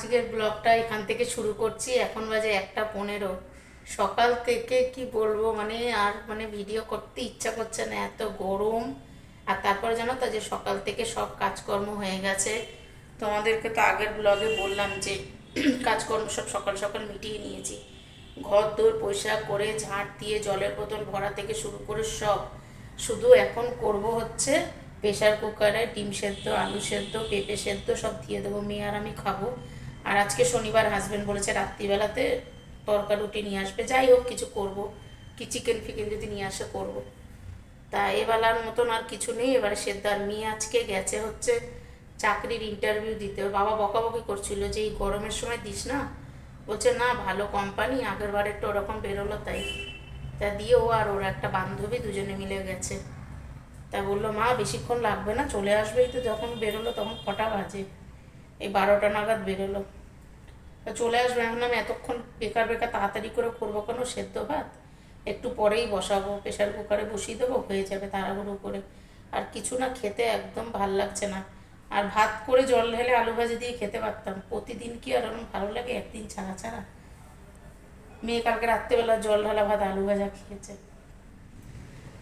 আজকের ব্লগটা এখান থেকে শুরু করছি। এখন বাজে একটা পনেরো। সকাল থেকে কি বলব মানে আর মানে ভিডিও করতে ইচ্ছা করছে না, এত গরম। আর তারপরে জানো তো যে সকাল থেকে সব কাজকর্ম হয়ে গেছে। তোমাদেরকে তো আগের ব্লগে বললাম যে কাজকর্ম সব সকাল সকাল মিটিয়ে নিয়েছি। ঘর দৌড় পরিষ্কার করে, ঝাঁট দিয়ে, জলের বোতল ভরা থেকে শুরু করে সব। শুধু এখন করব হচ্ছে প্রেশার কুকারে ডিম সেদ্ধ, আলু সেদ্ধ, পেঁপে সেদ্ধ সব দিয়ে দেবো। মেয়ে আর আমি খাব। আর আজকে শনিবার হাজবেন্ড বলেছে রাত্রিবেলাতে তরকা রুটি নিয়ে আসবে। যাই হোক, কিছু করব। কি চিকেন ফিকেন যদি নিয়ে আসে, করব। তা এবেলার মতন আর কিছু নেই। এবারে সেদ্ধ আর মেয়ে আজকে গেছে হচ্ছে চাকরির ইন্টারভিউ দিতে। বাবা বকাবকি করছিল যে, এই গরমের সময় দিস না? বলছে, না, ভালো কোম্পানি আগের বারেরটা ওরকম বেরোলো তাই। তা দিয়ে ও আর ওর একটা বান্ধবী দুজনে মিলে গেছে। তা বলল, মা, বেশিক্ষণ লাগবে না, চলে আসবেই তো যখন বেরোলো তখন কটা বাজে? এই বারোটা নাগাদ বেরোলো। চলে আসবে। এখন আমি এতক্ষণ বেকার বেকার, তাড়াতাড়ি করে করব কেন? সেদ্ধ ভাত? একটু পরেই বসাবো প্রেশার কুকারে বসিয়ে দেবো, হয়ে যাবে তাড়াহুড়ো করে। আর কিছু না, খেতে একদম ভালো লাগছে না। আর ভাত করে জল ঢেলে আলু ভাজি দিয়ে খেতে পারতাম। প্রতিদিন কি আর এরকম ভালো লাগে? একদিন ছাড়া ছাড়া। মেয়ে কালকে রাত্রেবেলা জল ঢালা ভাত, আলু ভাজা খেয়েছে।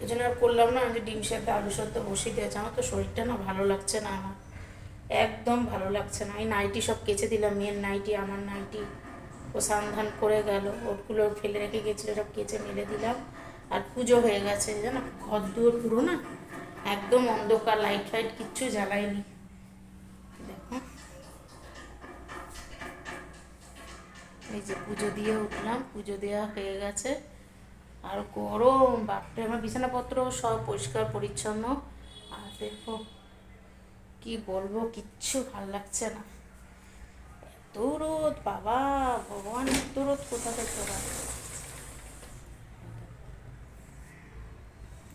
এই জন্য আর করলাম না। আমি ডিম সেদ্ধ, আলু সেদ্ধ বসিয়ে দিয়েছে, আমার তো শরীরটা না ভালো লাগছে না আমার। একদম ভালো লাগছে না। এই নাইটি সব কেচে দিলাম, মেয়ের নাইটি, আমার নাইটি। ও সান্ধান করে গেল, ওটগুলো ফেলে রেখে গেছিল, সব কেচে মেলে দিলাম। আর পুজো হয়ে গেছে, জানো? ঘর দুয়ার পুরো না? একদম অন্ধকার লাইট ফাইট কিচ্ছু জ্বালায়নি। দেখো। এই যে পুজো দিয়ে উঠলাম, পুজো দেওয়া হয়ে গেছে। আর গরম, বাপরে, আমার বিছানাপত্র সব পরিষ্কার, পরিচ্ছন্ন। আর দেখো। কি বলব, কিচ্ছু ভালো লাগছে না। এত রোদ, বাবা, ভগবান, এত রোদ, কোথা থেকে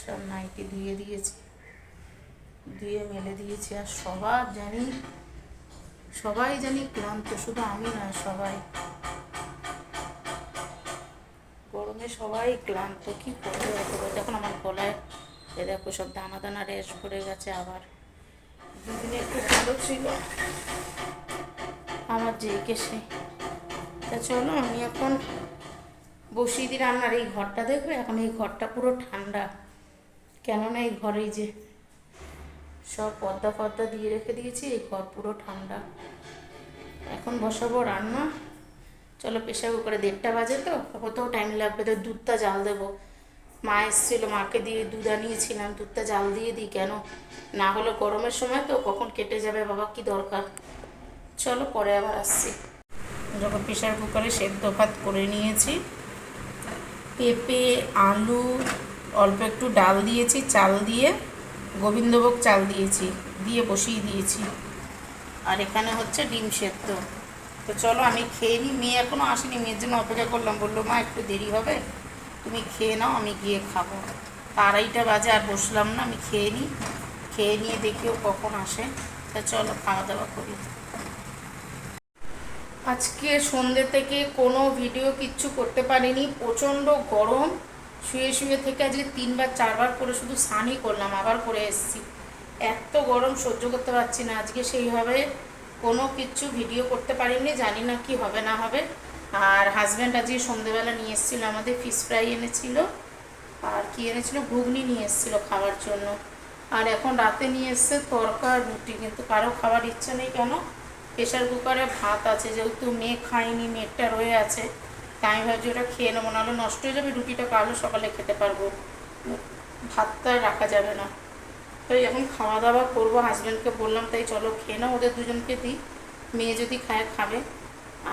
সব নাইটি ধুয়ে দিয়েছি, ধুয়ে মেলে দিয়েছি, আর সবার জানি, সবাই জানি ক্লান্ত, শুধু আমি না, সবাই। গরমে সবাই ক্লান্ত, কি করব? দেখুন আমার গলায়, এ দেখো সব দানা দানা রেশ পড়ে গেছে আবার। দুদিনে একটু ভালো ছিল। আমার যে সে। তা চলো, আমি এখন বসিয়ে দিই রান্নার এই ঘরটা, দেখবে? এখন এই ঘরটা পুরো ঠান্ডা। কেননা এই ঘরেই যে সব পর্দা ফর্দা দিয়ে রেখে দিয়েছি, এই ঘর পুরো ঠান্ডা। এখন বসাবো রান্না। চলো প্রেশার কুকারে দেড়টা বাজে তো কোথাও টাইম লাগবে, তো দুধটা জাল দেবো। মা এসেছিল, মাকে দিয়ে দুধ আনিয়েছিলাম, দুধটা জাল দিয়ে দিই কেন? না হলে গরমের সময় তো কখন কেটে যাবে বাবা, কি দরকার? চলো পরে আবার আসছি। যখন প্রেশার কুকারে সেদ্ধ ভাত করে নিয়েছি, পেঁপে, আলু, অল্প একটু ডাল দিয়েছি, চাল দিয়ে, গোবিন্দভোগ চাল দিয়েছি, দিয়ে বসিয়ে দিয়েছি। আর এখানে হচ্ছে ডিম সেদ্ধ। তো চলো আমি খেয়ে নিই, মেয়ে এখনও আসেনি, মেয়ের জন্য অপেক্ষা করলাম, বলল, মা, একটু দেরি হবে? তুমি খেয়ে নাও, আমি গিয়ে খাব। আড়াইটা বাজে, আর বসলাম না, আমি খেয়ে নিই খেয়ে নিয়ে দেখিও কখন আসে। তা চলো খাওয়া দাওয়া করি। আজকে সন্ধ্যে থেকে কোনো ভিডিও কিচ্ছু করতে পারিনি। প্রচণ্ড গরম। শুয়ে শুয়ে থেকে আজকে তিনবার, চারবার করে শুধু স্নানই করলাম, আবার করে এসেছি। এত গরম, সহ্য করতে পারছি না। আজকে সেইভাবে কোনো কিচ্ছু ভিডিও করতে পারিনি। জানি না কি হবে, না হবে। আর হাজব্যান্ড আজকে সন্ধ্যেবেলা নিয়ে এসেছিল, আমাদের ফিশ ফ্রাই এনেছিল, আর কি এনেছিল, ঘুগনি নিয়ে এসেছিল খাওয়ার জন্য। আর এখন রাতে নিয়ে এসছে তরকা আর রুটি, কিন্তু কারও খাবার ইচ্ছে নেই কেন? প্রেশার কুকারে ভাত আছে, যেহেতু মেয়ে খায়নি, মেয়েটা রয়ে আছে তাই আমি ভাবছি ওটা খেয়ে নেব, নাহলে নষ্ট হয়ে যাবে, রুটিটা কালো সকালে খেতে পারব। ভাতটা রাখা যাবে না। তো এখন খাওয়া দাওয়া করব হাজব্যান্ডকে বললাম, তাই চলো খেয়ে নাও, ওদের দুজনকে দিই। মেয়ে যদি খায়, খাবে।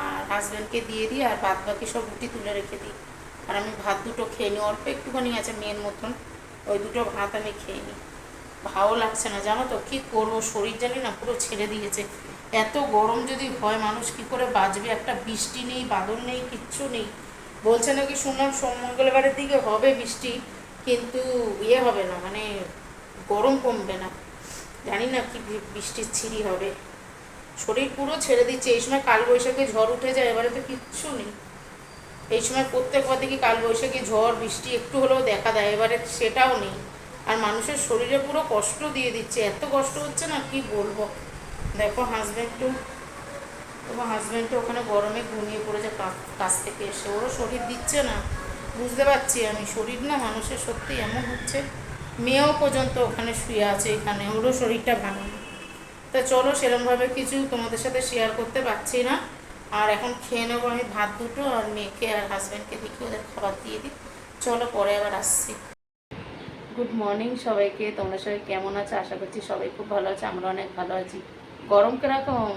আর হাজব্যান্ডকে দিয়ে দিই আর বাদ বাকি সব রুটি তুলে রেখে দিই। আর আমি ভাত দুটো খেয়ে নিই, অল্প একটুখানি আছে মেয়ের মতন, ওই দুটো ভাত আমি খেয়ে নিই। ভালো লাগছে না, জানো তো কী করব? শরীর জানি না, পুরো ছেড়ে দিয়েছে। এত গরম যদি হয়, মানুষ কি করে বাঁচবে? একটা বৃষ্টি নেই, বাদল নেই, কিচ্ছু নেই। বলছে নাকি শুনলাম সোম মঙ্গলবারের দিকে হবে বৃষ্টি, কিন্তু ইয়ে হবে না মানে গরম কমবে না। জানি না কি বৃষ্টির ছিঁড়ি হবে। শরীর পুরো ছেড়ে দিচ্ছে। এই সময় কালবৈশাখী ঝড় উঠে যায়, এবারে তো কিচ্ছু নেই। এই সময় প্রত্যেক প্রত্যেকবার দেখি কালবৈশাখী ঝড়, বৃষ্টি একটু হলেও দেখা দেয়, এবারে সেটাও নেই। আর মানুষের শরীরে পুরো কষ্ট দিয়ে দিচ্ছে। এত কষ্ট হচ্ছে না, কি বলব? দেখো হাজব্যান্ড টু দেখো হাজব্যান্ডটা ওখানে গরমে ঘুমিয়ে পড়েছে কাজ থেকে এসে। ওরও শরীর দিচ্ছে না। বুঝতে পারছি আমি, শরীর না মানুষের সত্যি এমন হচ্ছে। মেয়েও পর্যন্ত ওখানে শুয়ে আছে এখানে, ওরও শরীরটা ভালো তা চলো সেরমভাবে কিছু তোমাদের সাথে শেয়ার করতে পারছি না। আর এখন খেয়ে নেব আমি ভাত দুটো আর মেয়েকে আর হাজব্যান্ডকে দেখি, ওদের খাবার দিয়ে দিই। চলো পরে আবার আসছি। গুড মর্নিং সবাইকে, তোমরা সবাই কেমন আছো? আশা করছি সবাই খুব ভালো আছে, আমরা অনেক ভালো আছি। গরম কীরকম?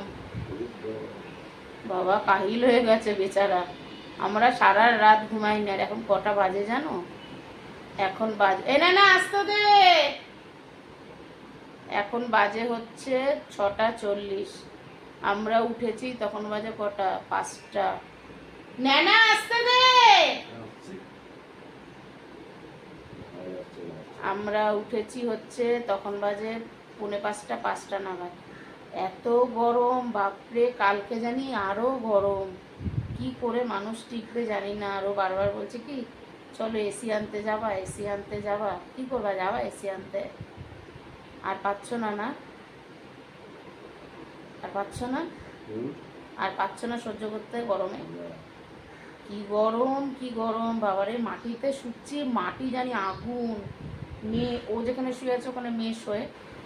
বাবা, কাহিল হয়ে গেছে বেচারা। আমরা সারা রাত ঘুমাই না এখন কটা বাজে জানো? এখন বাজে এ, না না, আসতে দে! এখন বাজে হচ্ছে ছটা চল্লিশ। আমরা উঠেছি, তখন বাজে কটা? পাঁচটা। আসতে দে! আমরা উঠেছি হচ্ছে, তখন বাজে পৌনে পাঁচটা পাঁচটা নাগাদ। এত গরম, বাপরে, কালকে জানি আরও গরম। কি করে মানুষ টিকবে জানি না, আরও বারবার বলছে কি, চলো এসি আনতে যাবা, এসি আনতে যাবা। কি করবা? যাবা এসি আনতে? আর পাচ্ছ না না? আর পাচ্ছ না? আর পাচ্ছ না সহ্য করতে গরমে? কি গরম কি গরম বাবারে মাটিতে শুচ্ছি মাটি জানি আগুন। মেয়ে ও যেখানে শুয়ে আছে ওখানে মেয়ে শোয়ে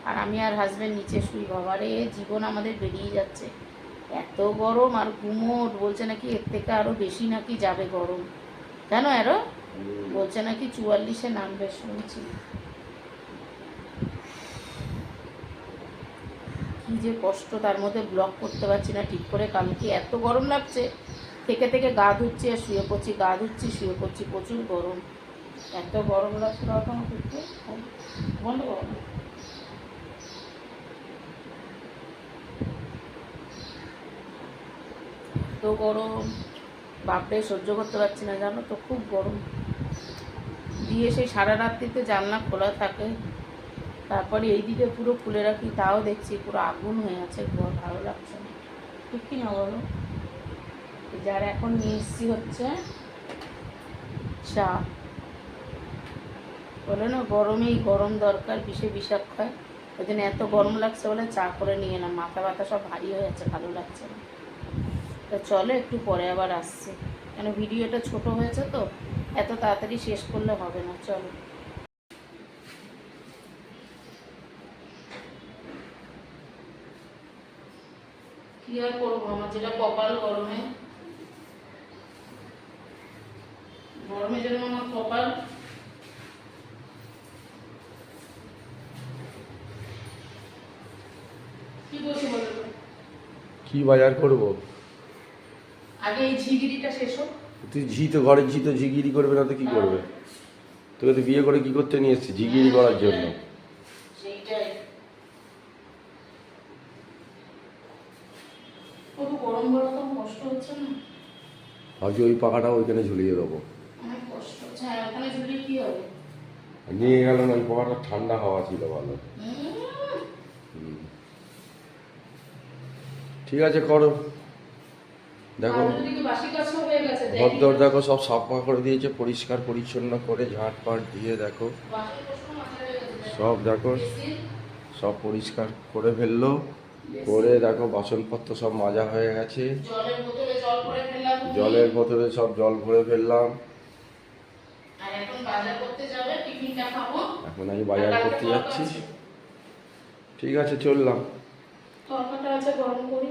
আর আমি আর হাজব্যান্ড নিচে শুই বাবারে জীবন আমাদের বেরিয়ে যাচ্ছে। এত গরম আর ঘুমোট বলছে নাকি এর থেকে আরও বেশি নাকি যাবে গরম। জানো আরও বলছে নাকি চুয়াল্লিশে নামবে শুনছি। কি যে কষ্ট তার মধ্যে ব্লক করতে পারছি না, ঠিক করে কালকে এত গরম লাগছে। থেকে থেকে গা ধুচ্ছি আর শুয়ে পড়ছি, গা ধুচ্ছি, শুয়ে পড়ছি, প্রচুর গরম। এত গরম লাগছে তখন করতে বন্ধ করো এত গরম। বাপরে, সহ্য করতে পারছি না, জানো তো, খুব গরম। দিয়ে সেই সারা রাত্রিতে জানলা খোলা থাকে। তারপরে এইদিকে পুরো খুলে রাখি, তাও দেখছি পুরো আগুন হয়ে আছে ঘর ভালো লাগছে না। ঠিক কি না বলো? যার এখন নিয়ে হচ্ছে, চা। বলে না, গরমেই গরম দরকার, বিষে বিষাক্ত হয়। ওই জন্য এত গরম লাগছে বলে চা করে নিয়ে এলাম। মাথা ব্যথা সব ভারী হয়ে যাচ্ছে, ভালো লাগছে না। তা চলো একটু পরে আবার আসছে। কেন, ভিডিওটা ছোট হয়েছে তো, এত তাড়াতাড়ি শেষ করলে হবে না, চলো। কি আর করব? আমার যেটা কপাল গরমে। গরমে যেরকম আমার কপাল। কি বাজার করব? আগে এই ঝিগিরিটা শেষ হোক। তুই ঝি তো ঘরে ঝি তো ঝিগিরি করবে না তো কি করবে? তোকে তো বিয়ে করে কি করতে নিয়ে এসছি? ঝিগিরি করার জন্য। কত গরম তো কষ্ট হচ্ছে না? ভাবছি ওই পাখাটা ওইখানে ঝুলিয়ে দেবো। অনেক কষ্ট হচ্ছে ওখানে ঝুলিয়ে কি হবে? নিয়ে গেল না ওই পাখাটা ঠান্ডা হাওয়া ছিল ভালো। ঠিক আছে করো। দেখো। ঘর দর দেখো। সব সাফা করে দিয়েছে পরিষ্কার পরিচ্ছন্ন করে ঝাঁট পাট দিয়ে দেখো। সব দেখো সব পরিষ্কার করে ফেলল। করে দেখো বাসনপত্র সব মাজা হয়ে গেছে। জলের বোতলে জল ভরে ফেললাম জলের বোতলে সব জল ভরে ফেললাম। এখন বাজার করতে যাবে টিফিনটা খাব। এখন আমি বাজার করতে যাচ্ছি। ঠিক আছে চললাম। তরকাটা আছে গরম করি।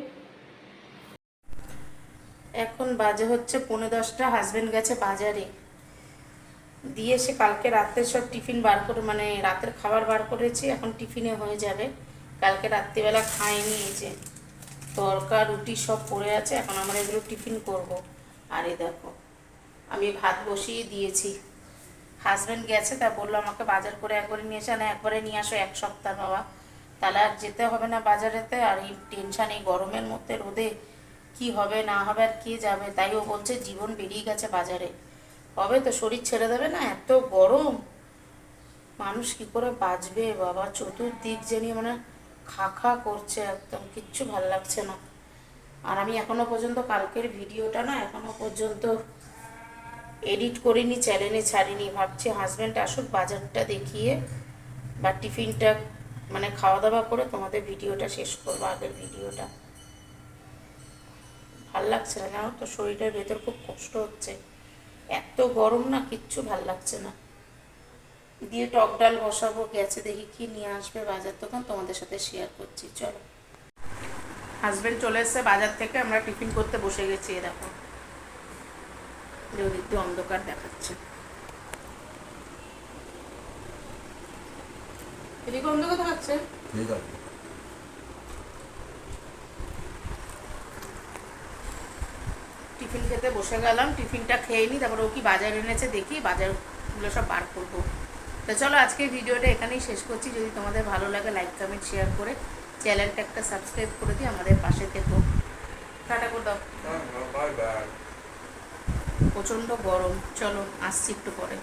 এখন বাজে হচ্ছে পৌনে দশটা হাজবেন্ড গেছে বাজারে। দিয়ে সে কালকে রাতের সব টিফিন বার করে মানে রাতের খাবার বার করেছি এখন টিফিনে হয়ে যাবে। কালকে রাত্রিবেলা খাইনি, এই যে তরকা, রুটি সব পড়ে আছে, এখন আমরা এগুলো টিফিন করব। আর দেখো, আমি ভাত বসিয়ে দিয়েছি। হাজব্যান্ড গেছে, তা বলল আমাকে বাজার করে একবারে নিয়ে আসে না একবারে নিয়ে আসো এক সপ্তাহ বাবা। তাহলে আর যেতে হবে না বাজারেতে, আর এই টেনশান এই গরমের মধ্যে রোদে কি হবে, না হবে, আর কে যাবে? তাই ও বলছে জীবন বেরিয়ে গেছে বাজারে। হবে তো, শরীর ছেড়ে দেবে না, এত গরম। মানুষ কি করে বাঁচবে বাবা? চতুর্দিক জানি মানে খা খা করছে একদম, কিচ্ছু ভালো লাগছে না। আর আমি এখনও পর্যন্ত কালকের ভিডিওটা না এখনও পর্যন্ত এডিট করিনি, চ্যানেলে ছাড়িনি। ভাবছি হাজব্যান্ড আসুক বাজারটা দেখিয়ে বা টিফিনটা মানে খাওয়া দাওয়া করে তোমাদের ভিডিওটা শেষ করব, আগের ভিডিওটা। ভালো লাগছে না, জানো তো শরীরের ভেতর খুব কষ্ট হচ্ছে। এত গরম না, কিচ্ছু ভালো লাগছে না। দিয়ে টক ডাল বসাবো গেছে দেখি কি নিয়ে আসবে বাজার তখন তোমাদের সাথে শেয়ার করছি চলো। হাজবেন্ড চলে এসেছে বাজার থেকে আমরা টিফিন করতে বসে গেছি এ দেখো। যে ওদিক অন্ধকার দেখাচ্ছে। এদিকে অন্ধকার দেখাচ্ছে? টিফিন খেতে বসে গেলাম টিফিনটা খেয়ে নিই তারপর ও কি বাজার এনেছে দেখি বাজারগুলো সব বার করব। তো চলো আজকে ভিডিওটা এখানেই শেষ করছি। যদি তোমাদের ভালো লাগে লাইক কমেন্ট শেয়ার করে চ্যানেলটা একটা সাবস্ক্রাইব করে দিই আমাদের পাশে থেকো। টাটা করে দাও বাই প্রচণ্ড গরম। চলো আসছি একটু পরে।